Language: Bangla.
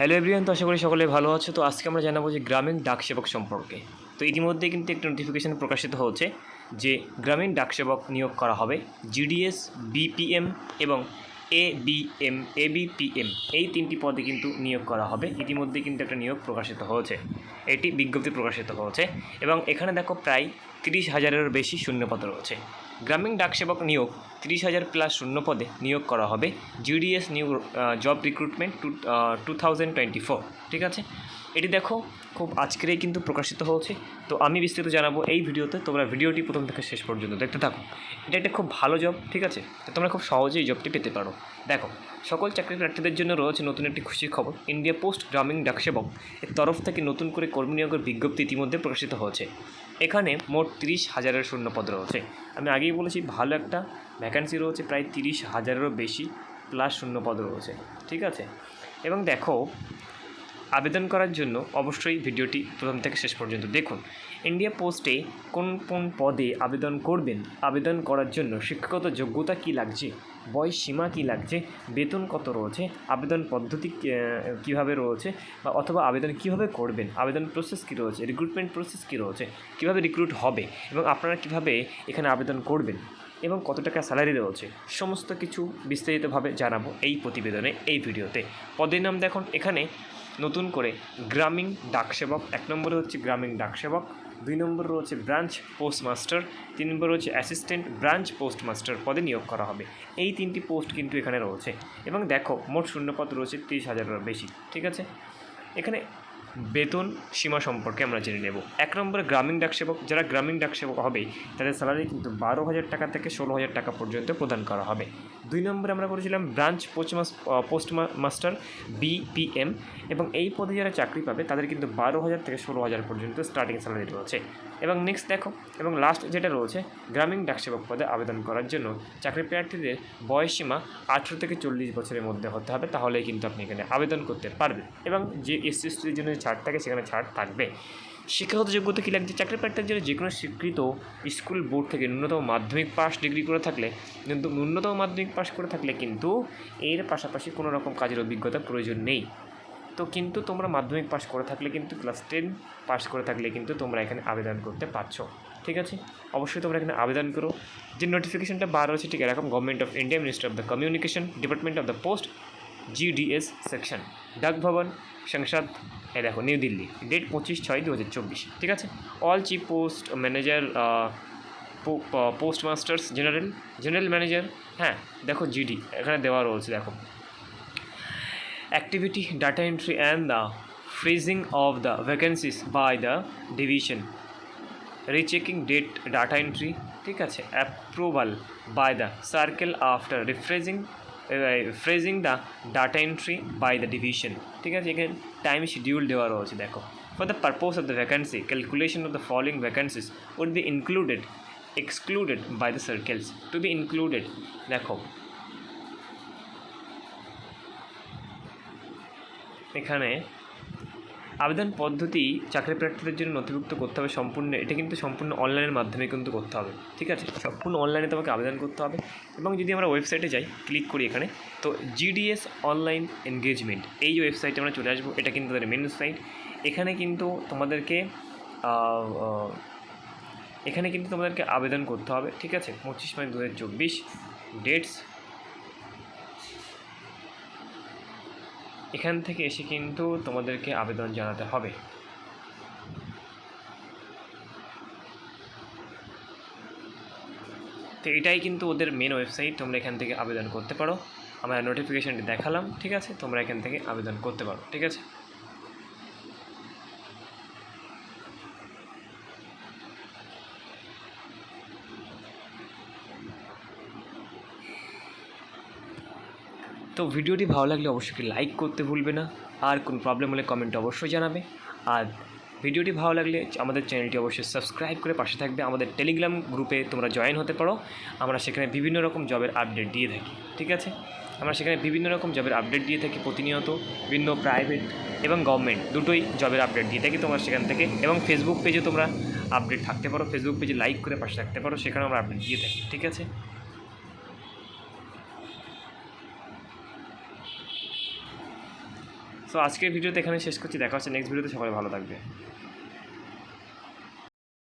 হ্যালো এভরিওয়ান তো আশা করি সকলে ভালো আছো। তো আজকে আমরা জানাব যে গ্রামীণ ডাক সেবক সম্পর্কে। তো ইতিমধ্যে কিন্তু একটি নোটিফিকেশন প্রকাশিত হচ্ছে যে গ্রামীণ ডাক সেবক নিয়োগ করা হবে। জিডিএস বিপিএম এবং এ বিএম এবিপিএম এই তিনটি পদে কিন্তু নিয়োগ করা হবে। ইতিমধ্যে কিন্তু একটা নিয়োগ প্রকাশিত হয়েছে। এটি বিজ্ঞপ্তি প্রকাশিত হয়েছে। এবং এখানে দেখো প্রায় তিরিশ হাজারেরও বেশি শূন্যপদ রয়েছে। গ্রামীণ ডাকসেবক নিয়োগ তিরিশ হাজার প্লাস শূন্য পদে নিয়োগ করা হবে GDS new job recruitment two two thousand twenty four, ঠিক আছে? এটি দেখো, খুব আজকেরই কিন্তু প্রকাশিত হয়েছে। তো আমি বিস্তারিত জানাব এই ভিডিওতে, তোমরা ভিডিওটি প্রথম থেকে শেষ পর্যন্ত দেখতে থাকো। এটা একটা খুব ভালো জব, ঠিক আছে? তোমরা খুব সহজেই জবটি পেতে পারো। দেখো, সকল চাকরি প্রার্থীদের জন্য রয়েছে নতুন একটি খুশির খবর। ইন্ডিয়া পোস্ট গ্রামীণ ডাকসেবক এর তরফ থেকে নতুন করে কর্মী নিয়োগের বিজ্ঞপ্তি ইতিমধ্যে প্রকাশিত হয়েছে। এখানে মোট তিরিশ হাজারের শূন্যপদ রয়েছে। আমি আগেই বলেছি, ভালো একটা ভ্যাকান্সি রয়েছে, প্রায় তিরিশ হাজারেরও বেশি প্লাস শূন্যপদ রয়েছে। ঠিক আছে? এবং দেখো আবেদন করার জন্য অবশ্যই ভিডিওটি প্রথম থেকে শেষ পর্যন্ত দেখুন। ইন্ডিয়া পোস্টে কোন কোন পদে আবেদন করবেন? আবেদন করার জন্য শিক্ষাগত যোগ্যতা কী লাগছে? বয়স সীমা কী লাগছে? বেতন কত রয়েছে? আবেদন পদ্ধতি কীভাবে রয়েছে? বা অথবা আবেদন কীভাবে করবেন? আবেদন প্রসেস কী রয়েছে? রিক্রুটমেন্ট প্রসেস কী রয়েছে? কীভাবে রিক্রুট হবে? এবং আপনারা কীভাবে এখানে আবেদন করবেন? এবং কত টাকা স্যালারি রয়েছে? সমস্ত কিছু বিস্তারিতভাবে জানাব এই প্রতিবেদনে, এই ভিডিওতে। পদের নাম দেখুন। এখানে নতুন করে গ্রামীণ ডাকসেবক, এক নম্বরে হচ্ছে গ্রামীণ ডাকসেবক, দুই নম্বর রয়েছে ব্রাঞ্চ পোস্টমাস্টার, তিন নম্বর রয়েছে অ্যাসিস্ট্যান্ট ব্রাঞ্চ পোস্টমাস্টার পদে নিয়োগ করা হবে। এই তিনটি পোস্ট কিন্তু এখানে রয়েছে। এবং দেখো, মোট শূন্যপদ রয়েছে তিরিশ হাজারেরও বেশি, ঠিক আছে? এখানে বেতন সীমা সম্পর্কে আমরা জেনে নেব। এক নম্বরে গ্রামীণ ডাকসেবক যারা গ্রামীণ ডাকসেবক হবে, তাদের স্যালারি কিন্তু বারো হাজার টাকা থেকে ষোলো হাজার টাকা পর্যন্ত প্রদান করা হবে। দুই নম্বরে আমরা করেছিলাম branch post post master BPM এবং এই পদে যারা চাকরি পাবে, তাদের কিন্তু বারো হাজার থেকে ষোলো হাজার পর্যন্ত স্টার্টিং স্যালারি রয়েছে। এবং নেক্সট দেখো, এবং লাস্ট যেটা রয়েছে, গ্রামীণ ডাকসেবক পদে আবেদন করার জন্য চাকরি প্রার্থীদের বয়সসীমা আঠেরো থেকে চল্লিশ বছরের মধ্যে হতে হবে, তাহলেই কিন্তু আপনি এখানে আবেদন করতে পারবেন। এবং যে এসসি জন্য ছাড় থাকে সেখানে ছাড় থাকবে। শিক্ষাগত যোগ্যতা কী লাগছে? চাকরি প্রার্থীর জন্য যে কোনো স্বীকৃত স্কুল বোর্ড থেকে ন্যূনতম মাধ্যমিক পাস ডিগ্রি করে থাকলে, ন্যূনতম মাধ্যমিক পাস করে থাকলে কিন্তু এর পাশাপাশি কোনো রকম কাজের অভিজ্ঞতা প্রয়োজন নেই। তো কিন্তু তোমরা মাধ্যমিক পাস করে থাকলে কিন্তু, ক্লাস টেন পাস করে থাকলে কিন্তু তোমরা এখানে আবেদন করতে পারছ। ঠিক আছে? অবশ্যই তোমরা এখানে আবেদন করো। যে নোটিফিকেশনটা বার হয়েছে ঠিক এরকম government of India minister of the communication department of the post GDS section Dak Bhavan সংসদ এই দেখো নিউ দিল্লি ডেট পঁচিশ ছয় দু চব্বিশ, ঠিক আছে? All chief post manager post masters general general manager হ্যাঁ দেখো জিডি এখানে দেওয়া রয়েছে, দেখো। Activity data entry and the freezing of the vacancies by the division rechecking date data entry ঠিক আছে? Approval by the circle after refreezing freezing the data entry by the division ঠিক আছে? এখানে টাইম শিডিউল দেওয়া রয়েছে, দেখো। For the purpose of the vacancy calculation of the following vacancies would be included excluded by the circles to be included দেখো। এখানে আবেদন পদ্ধতি চাকরি প্রার্থীদের জন্য নথিভুক্ত করতে হবে সম্পূর্ণ, এটা কিন্তু সম্পূর্ণ অনলাইনের মাধ্যমে কিন্তু করতে হবে, ঠিক আছে? সম্পূর্ণ অনলাইনে তোমাকে আবেদন করতে হবে এবং যদি আমরা ওয়েবসাইটে যাই, ক্লিক করি এখানে, তো জিডিএস অনলাইন এনগেজমেন্ট এই ওয়েবসাইটে আমরা চলে আসব, এটা কিন্তু তাদের মেন সাইট এখানে কিন্তু তোমাদেরকে এখানে কিন্তু তোমাদেরকে আবেদন করতে হবে, ঠিক আছে? পঁচিশ মার্চ দু হাজার চব্বিশ ডেটস এখান থেকে এসে কিন্তু তোমাদেরকে আবেদন জানাতে হবে। তো এটাই কিন্তু ওদের মেন ওয়েবসাইট তোমরা এখান থেকে আবেদন করতে পারো। আমরা নোটিফিকেশানটি দেখালাম, ঠিক আছে? তোমরা এখান থেকে আবেদন করতে পারো, ঠিক আছে? তো ভিডিওটি ভালো লাগলে অবশ্যই লাইক করতে ভুলবে না। আর কোনো প্রবলেম হলে কমেন্ট অবশ্যই জানাবে। আর ভিডিওটি ভালো লাগলে আমাদের চ্যানেলটি অবশ্যই সাবস্ক্রাইব করে পাশে থাকবে আমাদের টেলিগ্রাম গ্রুপে তোমরা জয়েন হতে পারো। আমরা সেখানে বিভিন্ন রকম জবের আপডেট দিয়ে থাকি, ঠিক আছে? আমরা সেখানে বিভিন্ন রকম জবের আপডেট দিয়ে থাকি প্রতিনিয়ত, বিভিন্ন প্রাইভেট এবং গভর্নমেন্ট দুটোই জবের আপডেট দিয়ে থাকি তোমরা সেখান থেকে। এবং ফেসবুক পেজে তোমরা আপডেট থাকতে পারো। ফেসবুক পেজে লাইক করে পাশে থাকতে পারো সেখানে আমরা আপডেট দিয়ে থাকি, ঠিক আছে? সো আজকের ভিডিওতে এখানে শেষ করছি। দেখা হচ্ছে নেক্সট ভিডিওতে সবাই ভালো থাকবে।